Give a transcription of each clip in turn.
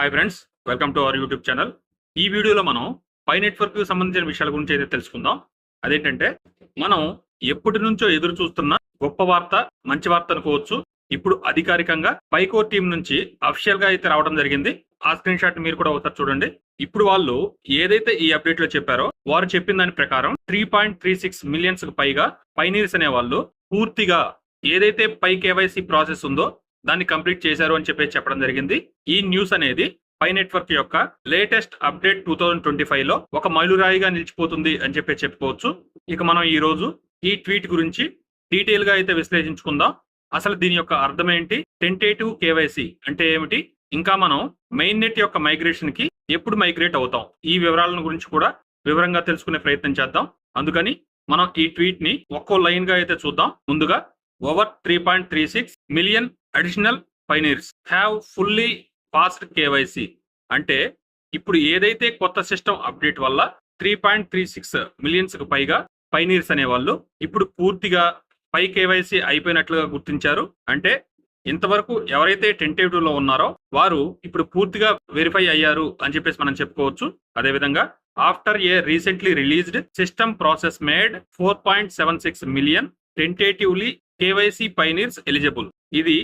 Hi friends welcome to our YouTube channel ఈ వీడియోలో మనం పై నెట్వర్క్కి సంబంధించిన విషయాల గురించి అయితే తెలుసుకుందాం. అదేంటంటే మనం ఎప్పటి నుంచో ఎదురు చూస్తున్న గొప్ప వార్త మంచి వార్త అనుకోవచ్చు. ఇప్పుడు అధికారికంగా పైకోర్ టీం నుంచి అఫీషియల్గా అయితే రావడం జరిగింది. ఆ స్క్రీన్ షాట్ మీరు కూడా ఒకసారి చూడండి. ఇప్పుడు వాళ్ళు ఏదైతే ఈ అప్డేట్లో చెప్పారో వారు చెప్పిన దాని ప్రకారం three point three six millions పైగా పైనీర్స్ అనే వాళ్ళు పూర్తిగా ఏదైతే పై కేవైసీ ప్రాసెస్ ఉందో దాన్ని కంప్లీట్ చేశారు అని చెప్పేసి చెప్పడం జరిగింది. ఈ న్యూస్ అనేది పై నెట్వర్క్ యొక్క latest update two thousand twenty ఫైవ్లో ఒక మైలురాయిగా నిలిచిపోతుంది అని చెప్పి చెప్పుకోవచ్చు. ఇక మనం ఈ రోజు ఈ ట్వీట్ గురించి డీటెయిల్గా అయితే విశ్లేషించుకుందాం. అసలు దీని యొక్క అర్థం ఏంటి? టెంటేటివ్ కేవైసీ అంటే ఏమిటి? ఇంకా మనం మెయిన్ నెట్ యొక్క మైగ్రేషన్కి ఎప్పుడు మైగ్రేట్ అవుతాం? ఈ వివరాలను గురించి కూడా వివరంగా తెలుసుకునే ప్రయత్నం చేద్దాం. అందుకని మనం ఈ ట్వీట్ని ఒక్కో లైన్గా అయితే చూద్దాం. ముందుగా over three point three six million additional pioneers have fully passed KYC అంటే ఇప్పుడు ఏదైతే కొత్త సిస్టమ్ అప్డేట్ వల్ల త్రీ పాయింట్ త్రీ సిక్స్ మిలియన్స్కు పైగా పైనీర్స్ అనేవాళ్ళు ఇప్పుడు పూర్తిగా పై కేవైసీ అయిపోయినట్లుగా గుర్తించారు. అంటే ఇంతవరకు ఎవరైతే టెంటేటివ్లో ఉన్నారో వారు ఇప్పుడు పూర్తిగా వెరిఫై అయ్యారు అని చెప్పేసి మనం చెప్పుకోవచ్చు. అదేవిధంగా after a recently released system process made four point seven six million tentatively KYC pioneers eligible ఇది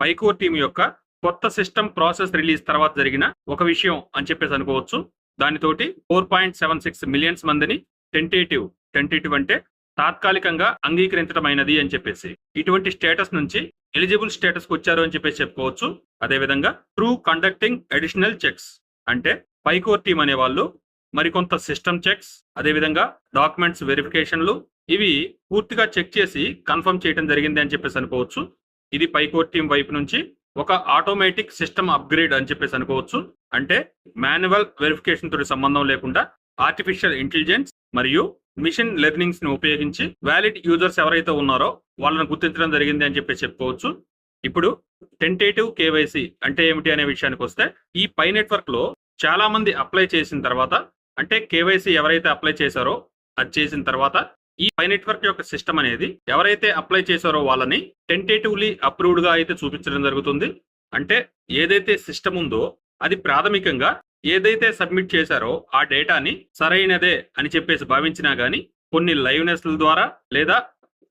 పైకోర్ టీం యొక్క కొత్త సిస్టమ్ ప్రాసెస్ రిలీజ్ తర్వాత జరిగిన ఒక విషయం అని చెప్పేసి అనుకోవచ్చు. దానితోటి four point seven six millions మందిని టెంటేటివ్ టెంటేటివ్ అంటే తాత్కాలికంగా అంగీకరించడమైనది అని చెప్పేసి. ఇటువంటి స్టేటస్ నుంచి ఎలిజిబుల్ స్టేటస్ వచ్చారు అని చెప్పేసి చెప్పుకోవచ్చు. అదేవిధంగా ట్రూ కండక్టింగ్ అడిషనల్ చెక్స్ అంటే పైకోర్ టీం అనే వాళ్ళు మరికొంత సిస్టమ్ చెక్స్ అదేవిధంగా డాక్యుమెంట్స్ వెరిఫికేషన్లు ఇవి పూర్తిగా చెక్ చేసి కన్ఫర్మ్ చేయడం జరిగింది అని చెప్పేసి అనుకోవచ్చు. ఇది పైకోర్ టీం వైపు నుంచి ఒక ఆటోమేటిక్ సిస్టమ్ అప్గ్రేడ్ అని చెప్పేసి అనుకోవచ్చు. అంటే మాన్యువల్ వెరిఫికేషన్ తోటి సంబంధం లేకుండా ఆర్టిఫిషియల్ ఇంటెలిజెన్స్ మరియు మిషన్ లెర్నింగ్స్ని ఉపయోగించి వ్యాలిడ్ యూజర్స్ ఎవరైతే ఉన్నారో వాళ్ళని గుర్తించడం జరిగింది అని చెప్పి చెప్పుకోవచ్చు. ఇప్పుడు టెంటేటివ్ కేవైసీ అంటే ఏమిటి అనే విషయానికి వస్తే ఈ పై నెట్వర్క్లో చాలా మంది అప్లై చేసిన తర్వాత అంటే కేవైసీ ఎవరైతే అప్లై చేశారో అది చేసిన తర్వాత ఈ పై నెట్వర్క్ యొక్క సిస్టమ్ అనేది ఎవరైతే అప్లై చేశారో వాళ్ళని టెంటేటివ్లీ అప్రూవ్డ్గా అయితే చూపించడం జరుగుతుంది. అంటే ఏదైతే సిస్టమ్ ఉందో అది ప్రాథమికంగా ఏదైతే సబ్మిట్ చేశారో ఆ డేటాని సరైనదే అని చెప్పేసి భావించినా గానీ కొన్ని లైవ్నెస్ల ద్వారా లేదా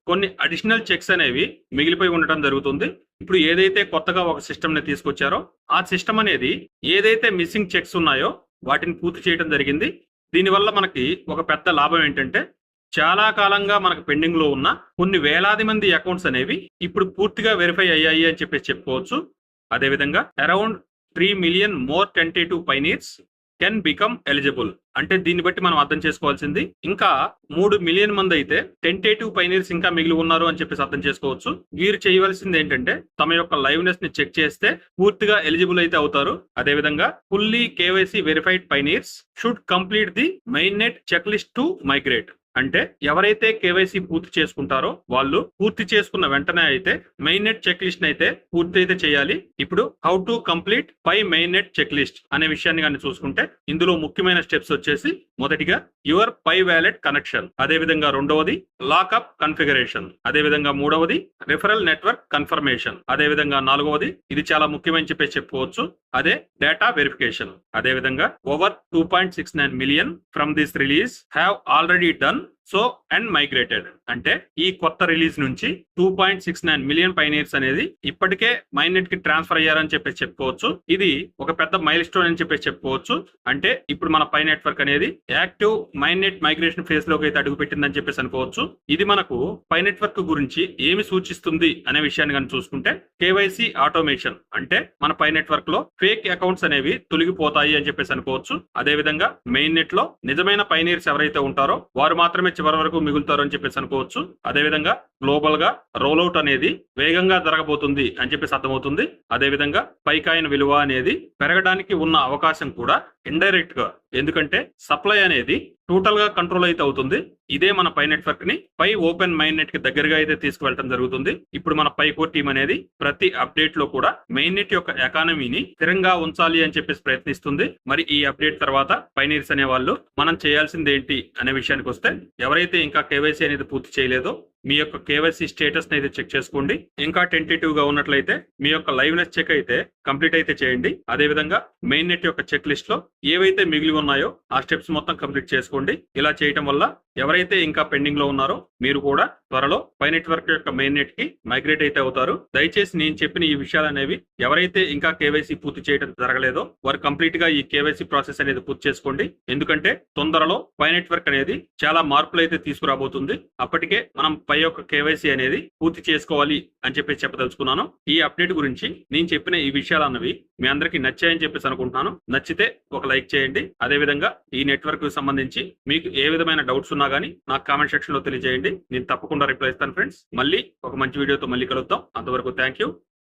కొన్ని అడిషనల్ చెక్స్ అనేవి మిగిలిపోయి ఉండటం జరుగుతుంది. ఇప్పుడు ఏదైతే కొత్తగా ఒక సిస్టమ్ని తీసుకొచ్చారో ఆ సిస్టమ్ అనేది ఏదైతే మిస్సింగ్ చెక్స్ ఉన్నాయో వాటిని పూర్తి చేయడం జరిగింది. దీనివల్ల మనకి ఒక పెద్ద లాభం ఏంటంటే చాలా కాలంగా మనకు పెండింగ్లో ఉన్న కొన్ని వేలాది మంది అకౌంట్స్ అనేవి ఇప్పుడు పూర్తిగా వెరిఫై అయ్యాయి అని చెప్పేసి చెప్పుకోవచ్చు. అదేవిధంగా around three million more tentative pioneers can become eligible అంటే దీన్ని బట్టి మనం అర్థం చేసుకోవాల్సింది ఇంకా మూడు మిలియన్ మంది అయితే టెంటేటివ్ పైనీర్స్ ఇంకా మిగిలి ఉన్నారు అని చెప్పేసి అర్థం చేసుకోవచ్చు. వీరు చేయవలసింది ఏంటంటే తమ యొక్క లైవ్నెస్ని చెక్ చేస్తే పూర్తిగా ఎలిజిబుల్ అయితే అవుతారు. అదేవిధంగా fully KYC verified pioneers should complete the main net check list to migrate అంటే ఎవరైతే కేవైసీ పూర్తి చేసుకుంటారో వాళ్ళు పూర్తి చేసుకున్న వెంటనే అయితే మెయిన్ నెట్ చెక్ లిస్ట్ అయితే పూర్తి అయితే చేయాలి. ఇప్పుడు how to complete Pi main net check list అనే విషయాన్ని కానీ చూసుకుంటే ఇందులో ముఖ్యమైన స్టెప్స్ వచ్చేసి మొదటిగా యువర్ పై వ్యాలెట్ కనెక్షన్ అదే విధంగా రెండవది లాకప్ కన్ఫిగరేషన్ అదే విధంగా మూడవది రిఫరల్ నెట్వర్క్ కన్ఫర్మేషన్ అదే విధంగా నాలుగవది ఇది చాలా ముఖ్యమని చెప్పేసి చెప్పుకోవచ్చు. అదే డేటా వెరిఫికేషన్ అదే విధంగా over two point six nine million from this release have already done so and migrated అంటే ఈ కొత్త రిలీజ్ నుంచి two point six nine million pioneers అనేది ఇప్పటికే మైనెట్కి ట్రాన్స్ఫర్ అయ్యారని చెప్పేసి చెప్పుకోవచ్చు. ఇది ఒక పెద్ద మైల్ స్టోన్ అని చెప్పేసి చెప్పుకోవచ్చు. అంటే ఇప్పుడు మన పై నెట్వర్క్ అనేది యాక్టివ్ మైనెట్ మైగ్రేషన్ ఫేజ్లోకి అయితే అడుగు పెట్టిందని చెప్పేసి అనుకోవచ్చు. ఇది మనకు పై నెట్వర్క్ గురించి ఏమి సూచిస్తుంది అనే విషయాన్ని కానీ చూసుకుంటే కేవైసీ ఆటోమేషన్ అంటే మన పై నెట్వర్క్లో ఫేక్ అకౌంట్స్ అనేవి తొలగిపోతాయి అని చెప్పేసి అనుకోవచ్చు. అదే విధంగా మెయిన్ నెట్లో నిజమైన పైనీర్స్ ఎవరైతే ఉంటారో వారు మాత్రమే చివరి వరకు మిగులుతారు అని చెప్పేసి అనుకోవచ్చు. అదే విధంగా గ్లోబల్గా రోల్అవుట్ అనేది వేగంగా జరగబోతుంది అని చెప్పేసి అర్థమవుతుంది. అదే విధంగా పైకాయిన విలువ అనేది పెరగడానికి ఉన్న అవకాశం కూడా ఇండైరెక్ట్గా ఎందుకంటే సప్లై అనేది టోటల్గా కంట్రోల్ అయితే అవుతుంది. ఇదే మన పై నెట్వర్క్ని పై ఓపెన్ మైన్ నెట్కి దగ్గరగా అయితే తీసుకువెళ్ళడం జరుగుతుంది. ఇప్పుడు మన పై కోర్ టీం అనేది ప్రతి అప్డేట్లో కూడా మెయిన్ నెట్ యొక్క ఎకానమీని స్థిరంగా ఉంచాలి అని చెప్పేసి ప్రయత్నిస్తుంది. మరి ఈ అప్డేట్ తర్వాత పైనీర్స్ అనే వాళ్ళు మనం చేయాల్సింది ఏంటి అనే విషయానికి వస్తే ఎవరైతే ఇంకా కేవైసీ అనేది పూర్తి చేయలేదో మీ యొక్క కేవైసీ స్టేటస్ అయితే చెక్ చేసుకోండి. ఇంకా టెంటేటివ్గా ఉన్నట్లయితే మీ యొక్క లైవ్నెస్ చెక్ అయితే కంప్లీట్ అయితే చేయండి. అదే విధంగా మెయిన్ నెట్ యొక్క చెక్ లిస్ట్లో ఏవైతే మిగిలి ఉన్నాయో ఆ స్టెప్స్ మొత్తం కంప్లీట్ చేసుకోండి. ఇలా చేయటం వల్ల ఎవరైతే ఇంకా పెండింగ్లో ఉన్నారో మీరు కూడా త్వరలో పై నెట్వర్క్ యొక్క మెయిన్ నెట్కి మైగ్రేట్ అయితే అవుతారు. దయచేసి నేను చెప్పిన ఈ విషయాలు అనేవి ఎవరైతే ఇంకా కేవైసీ పూర్తి చేయడం జరగలేదో వారు కంప్లీట్గా ఈ కేవైసీ ప్రాసెస్ అనేది పూర్తి చేసుకోండి. ఎందుకంటే తొందరలో పై నెట్వర్క్ అనేది చాలా మార్పులు అయితే తీసుకురాబోతుంది. అప్పటికే మనం పై యొక్క కేవైసీ అనేది పూర్తి చేసుకోవాలి అని చెప్పి చెప్పదలుచుకున్నాను. ఈ అప్డేట్ గురించి నేను చెప్పిన ఈ విషయాలు అన్నవి మీ అందరికీ నచ్చాయని చెప్పేసి అనుకుంటున్నాను. నచ్చితే ఒక లైక్ చేయండి. అదే విధంగా ఈ నెట్వర్క్ సంబంధించి మీకు ఏ విధమైన డౌట్స్ ఉన్నా కానీ నాకు కామెంట్ సెక్షన్లో తెలియజేయండి. నేను తప్పకుండా రిప్లై ఇస్తాను ఫ్రెండ్స్ మళ్ళీ ఒక మంచి వీడియోతో మళ్ళీ కలుద్దాం. అంతవరకు థ్యాంక్ యూ